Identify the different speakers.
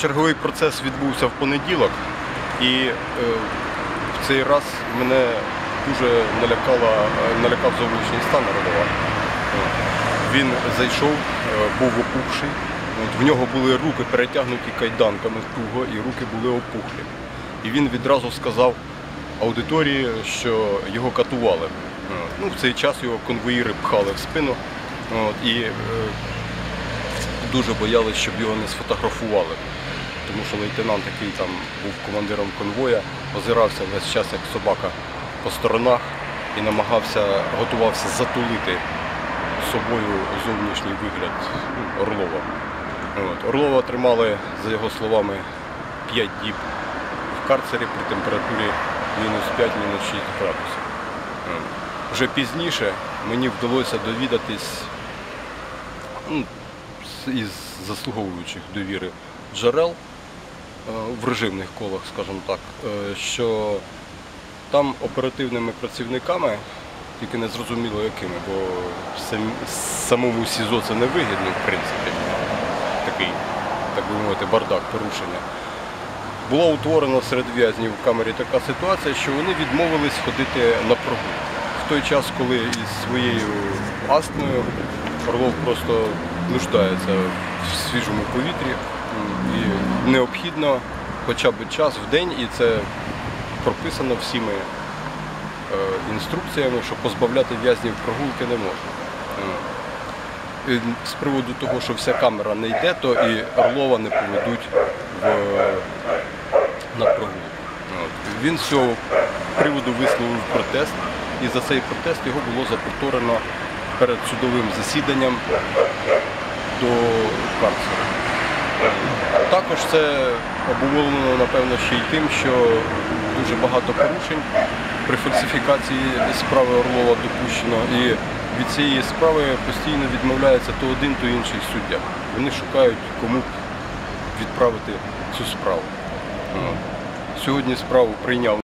Speaker 1: Черговий процес відбувся в понеділок, і е, в цей раз мене дуже налякала, е, налякав зовнішній стан Родова. Він зайшов, е, був опухший. В нього були руки перетягнуті кайданками туго, і руки були опухлі. І він відразу сказав аудиторії, що його катували. Ну, в цей час його конвоїри пхали в спину. От, і дуже боялись, щоб його не сфотографували. Тому що лейтенант, який там був командиром конвоя, озирався весь час як собака по сторонах і намагався, готувався затулити собою зовнішній вигляд Орлова. От. Орлова тримали, за його словами, 5 діб в карцері при температурі мінус 5, мінус 6 градусів. Вже пізніше мені вдалося довідатись ну, із заслуговуючих довіри джерел е, в режимних колах, скажімо так, е, що там оперативними працівниками, тільки не зрозуміло якими, бо сам- самому СІЗО це не вигідно, в принципі, такий, так би мовити, бардак, порушення. Була утворена серед в'язнів в камері така ситуація, що вони відмовились ходити на прогулку. В той час, коли із своєю астмою Орлов просто нуждається в свіжому повітрі і необхідно хоча б час в день, і це прописано всіми е, інструкціями, що позбавляти в'язнів прогулки не можна. Е, і З приводу того, що вся камера не йде, то і Орлова не поведуть в, на прогулку. Він з цього приводу висловив протест, і за цей протест його було запроторено перед судовим засіданням до карцеру. Також це обумовлено, напевно, ще й тим, що дуже багато порушень при фальсифікації справи Орлова допущено. І від цієї справи постійно відмовляється то один, то інший суддя. Вони шукають, кому відправити цю справу. Сьогодні справу прийняв